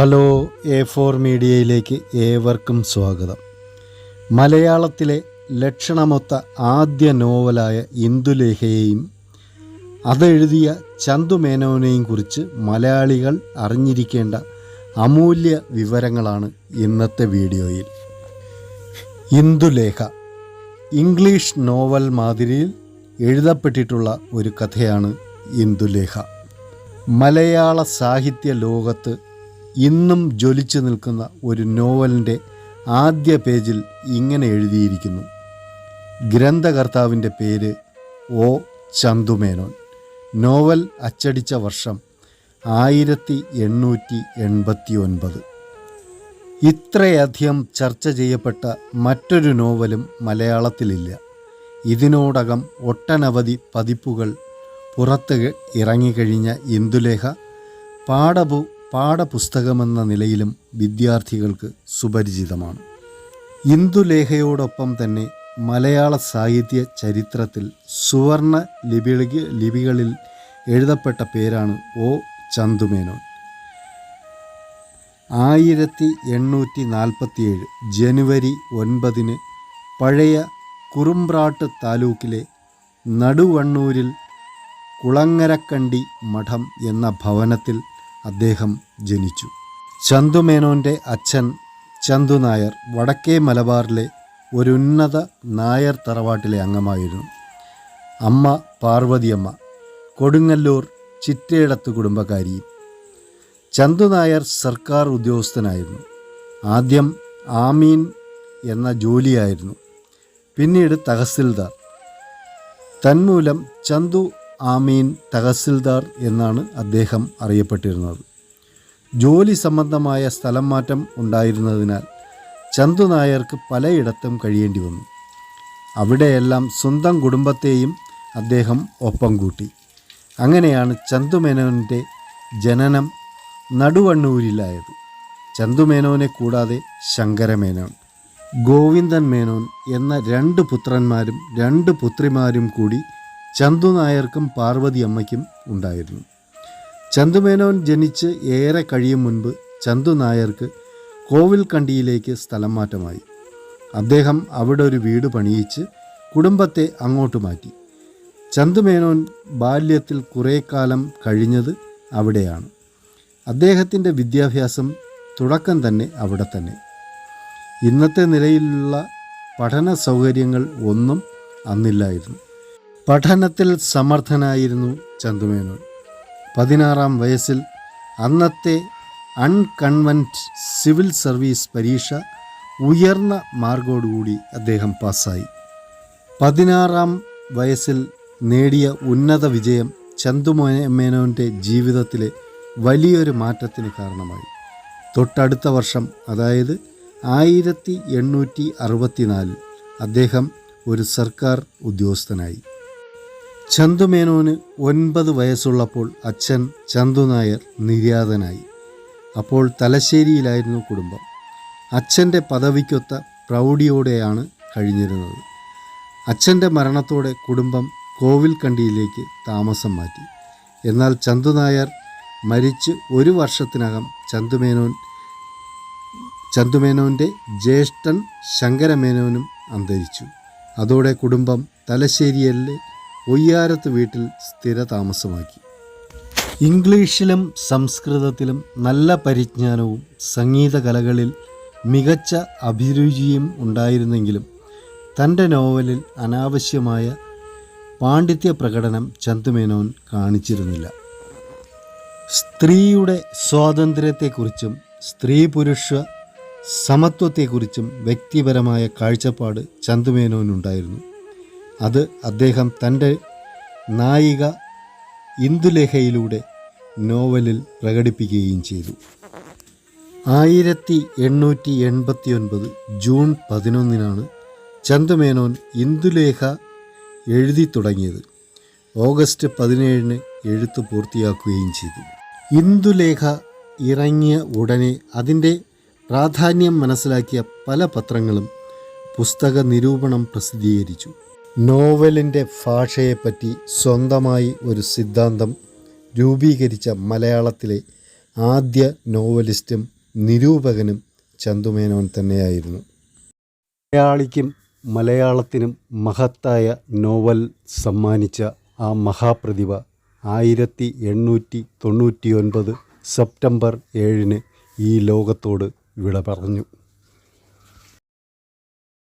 Hello A four മീഡിയയിലേക്ക് ഏവർക്കും സ്വാഗതം. മലയാളത്തിലെ ലക്ഷണമൊത്ത ആദ്യ നോവലായ ഇന്ദുലേഖയെയും അതെഴുതിയ ചന്തു മേനോനെയും കുറിച്ച് മലയാളികൾ അറിഞ്ഞിരിക്കേണ്ട അമൂല്യ വിവരങ്ങളാണ് ഇന്നത്തെ വീഡിയോയിൽ. ഇന്ദുലേഖ ഇംഗ്ലീഷ് നോവൽ മാതിരിയിൽ എഴുതപ്പെട്ടിട്ടുള്ള ഒരു കഥയാണ് ഇന്ദുലേഖ. മലയാള സാഹിത്യ ലോകത്ത് ഇന്നും ജ്വലിച്ചു നിൽക്കുന്ന ഒരു നോവലിന്റെ ആദ്യ പേജിൽ ഇങ്ങനെ എഴുതിയിരിക്കുന്നു. ഗ്രന്ഥകർത്താവിന്റെ പേര് ഒ ചന്തുമേനോൻ. നോവൽ അച്ചടിച്ച വർഷം ആയിരത്തി എണ്ണൂറ്റി എൺപത്തി ഒൻപത് ഇത്രയധികം ചർച്ച ചെയ്യപ്പെട്ട മറ്റൊരു നോവലും മലയാളത്തിലില്ല. ഇതിനോടകം ഒട്ടനവധി പതിപ്പുകൾ പുറത്ത് ഇറങ്ങിക്കഴിഞ്ഞ ഇന്ദുലേഖ പാഠപു പാഠപുസ്തകമെന്ന നിലയിലും വിദ്യാർത്ഥികൾക്ക് സുപരിചിതമാണ്. ഇന്ദുലേഖയോടൊപ്പം തന്നെ മലയാള സാഹിത്യ ചരിത്രത്തിൽ സുവർണ ലിപി ലിപികളിൽ എഴുതപ്പെട്ട പേരാണ് ഒ ചന്തുമേനോൻ. ആയിരത്തി എണ്ണൂറ്റി നാൽപ്പത്തിയേഴ് ജനുവരി ഒൻപതിന് പഴയ കുറുമ്പ്രാട്ട് താലൂക്കിലെ നടുവണ്ണൂരിൽ കുളങ്ങരക്കണ്ടി മഠം എന്ന ഭവനത്തിൽ അദ്ദേഹം ജനിച്ചു. ചന്തുമേനോന്റെ അച്ഛൻ ചന്തു നായർ വടക്കേ മലബാറിലെ ഒരു ഉന്നത നായർ തറവാട്ടിലെ അംഗമായിരുന്നു. അമ്മ പാർവതിയമ്മ കൊടുങ്ങല്ലൂർ ചിറ്റേടത്ത് കുടുംബക്കാരിയും ചന്തു നായർ സർക്കാർ ഉദ്യോഗസ്ഥനായിരുന്നു. ആദ്യം ആമീൻ എന്ന ജോലിയായിരുന്നു. പിന്നീട് തഹസിൽദാർ. തന്മൂലം ചന്തു ആമീൻ തഹസിൽദാർ എന്നാണ് അദ്ദേഹം അറിയപ്പെട്ടിരുന്നത്. ജോലി സംബന്ധമായ സ്ഥലം മാറ്റം ഉണ്ടായിരുന്നതിനാൽ ചന്തു നായർക്ക് പലയിടത്തും കഴിയേണ്ടി വന്നു. അവിടെയെല്ലാം സ്വന്തം കുടുംബത്തെയും അദ്ദേഹം ഒപ്പം കൂട്ടി. അങ്ങനെയാണ് ചന്തുമേനോന്റെ ജനനം നടുവണ്ണൂരിലായത്. ചന്തുമേനോനെ കൂടാതെ ശങ്കരമേനോൻ ഗോവിന്ദൻ മേനോൻ എന്ന രണ്ട് പുത്രന്മാരും രണ്ട് പുത്രിമാരും കൂടി ചന്തു നായർക്കും പാർവതി അമ്മയ്ക്കും ഉണ്ടായിരുന്നു. ചന്തുമേനോൻ ജനിച്ച് ഏറെ കഴിയും മുൻപ് ചന്തു നായർക്ക് കോവിൽക്കണ്ടിയിലേക്ക് സ്ഥലം മാറ്റമായി. അദ്ദേഹം അവിടെ ഒരു വീട് പണിയിച്ച് കുടുംബത്തെ അങ്ങോട്ട് മാറ്റി. ചന്തുമേനോൻ ബാല്യത്തിൽ കുറേ കാലം കഴിഞ്ഞത് അവിടെയാണ്. അദ്ദേഹത്തിന്റെ വിദ്യാഭ്യാസം തുടക്കം തന്നെ അവിടെ തന്നെ. ഇന്നത്തെ നിലയിലുള്ള പഠന സൗകര്യങ്ങൾ ഒന്നും അന്നില്ലായിരുന്നു. പഠനത്തിൽ സമർത്ഥനായിരുന്നു ചന്തുമേനോൻ. പതിനാറാം വയസ്സിൽ അന്നത്തെ അൺകൺവെന്റ് സിവിൽ സർവീസ് പരീക്ഷ ഉയർന്ന മാർഗോടുകൂടി അദ്ദേഹം പാസ്സായി. പതിനാറാം വയസ്സിൽ നേടിയ ഉന്നത വിജയം ചന്തുമേനോന്റെ ജീവിതത്തിലെ വലിയൊരു മാറ്റത്തിന് കാരണമായി. തൊട്ടടുത്ത വർഷം അതായത് ആയിരത്തി എണ്ണൂറ്റി അറുപത്തിനാലിൽ അദ്ദേഹം ഒരു സർക്കാർ ഉദ്യോഗസ്ഥനായി. ചന്തുമേനോന് ഒൻപത് വയസ്സുള്ളപ്പോൾ അച്ഛൻ ചന്തു നായർ നിര്യാതനായി. അപ്പോൾ തലശ്ശേരിയിലായിരുന്നു കുടുംബം. അച്ഛന്റെ പദവിക്കൊത്ത പ്രൗഢിയോടെയാണ് കഴിഞ്ഞിരുന്നത്. അച്ഛന്റെ മരണത്തോടെ കുടുംബം കോവിൽക്കണ്ടിയിലേക്ക് താമസം മാറ്റി. എന്നാൽ ചന്തു നായർ മരിച്ച് ഒരു വർഷത്തിനകം ചന്തുമേനോൻ ചന്തുമേനോന്റെ ജ്യേഷ്ഠൻ ശങ്കരമേനോനും അന്തരിച്ചു. അതോടെ കുടുംബം തലശ്ശേരിയിലെ ഒയ്യാരത്ത് വീട്ടിൽ സ്ഥിര താമസമാക്കി ഇംഗ്ലീഷിലും സംസ്കൃതത്തിലും നല്ല പരിജ്ഞാനവും സംഗീത കലകളിൽ മികച്ച അഭിരുചിയും ഉണ്ടായിരുന്നെങ്കിലും തന്റെ നോവലിൽ അനാവശ്യമായ പാണ്ഡിത്യ പ്രകടനം ചന്തുമേനോൻ കാണിച്ചിരുന്നില്ല. സ്ത്രീയുടെ സ്വാതന്ത്ര്യത്തെക്കുറിച്ചും സ്ത്രീ പുരുഷ സമത്വത്തെക്കുറിച്ചും വ്യക്തിപരമായ കാഴ്ചപ്പാട് ചന്തുമേനോനുണ്ടായിരുന്നു. അത് അദ്ദേഹം തന്റെ നായിക ഇന്ദുലേഖയിലൂടെ നോവലിൽ പ്രകടിപ്പിക്കുകയും ചെയ്തു. ആയിരത്തി എണ്ണൂറ്റി എൺപത്തി ഒൻപത് ജൂൺ പതിനൊന്നിനാണ് ചന്ദുമേനോൻ ഇന്ദുലേഖ എഴുതി തുടങ്ങിയത്. ഓഗസ്റ്റ് പതിനേഴിന് എഴുത്ത് പൂർത്തിയാക്കുകയും ചെയ്തു. ഇന്ദുലേഖ ഇറങ്ങിയ ഉടനെ അതിന്റെ പ്രാധാന്യം മനസ്സിലാക്കിയ പല പത്രങ്ങളും പുസ്തക നിരൂപണം പ്രസിദ്ധീകരിച്ചു. നോവലിന്റെ ഭാഷയെപ്പറ്റി സ്വന്തമായി ഒരു സിദ്ധാന്തം രൂപീകരിച്ച മലയാളത്തിലെ ആദ്യ നോവലിസ്റ്റും നിരൂപകനും ചന്തുമേനോൻ തന്നെയായിരുന്നു. മലയാളിക്കും മലയാളത്തിനും മഹത്തായ നോവൽ സമ്മാനിച്ച ആ മഹാപ്രതിഭ ആയിരത്തി എണ്ണൂറ്റി തൊണ്ണൂറ്റി ഒൻപത് സെപ്റ്റംബർ ഏഴിന് ഈ ലോകത്തോട് വിട പറഞ്ഞു.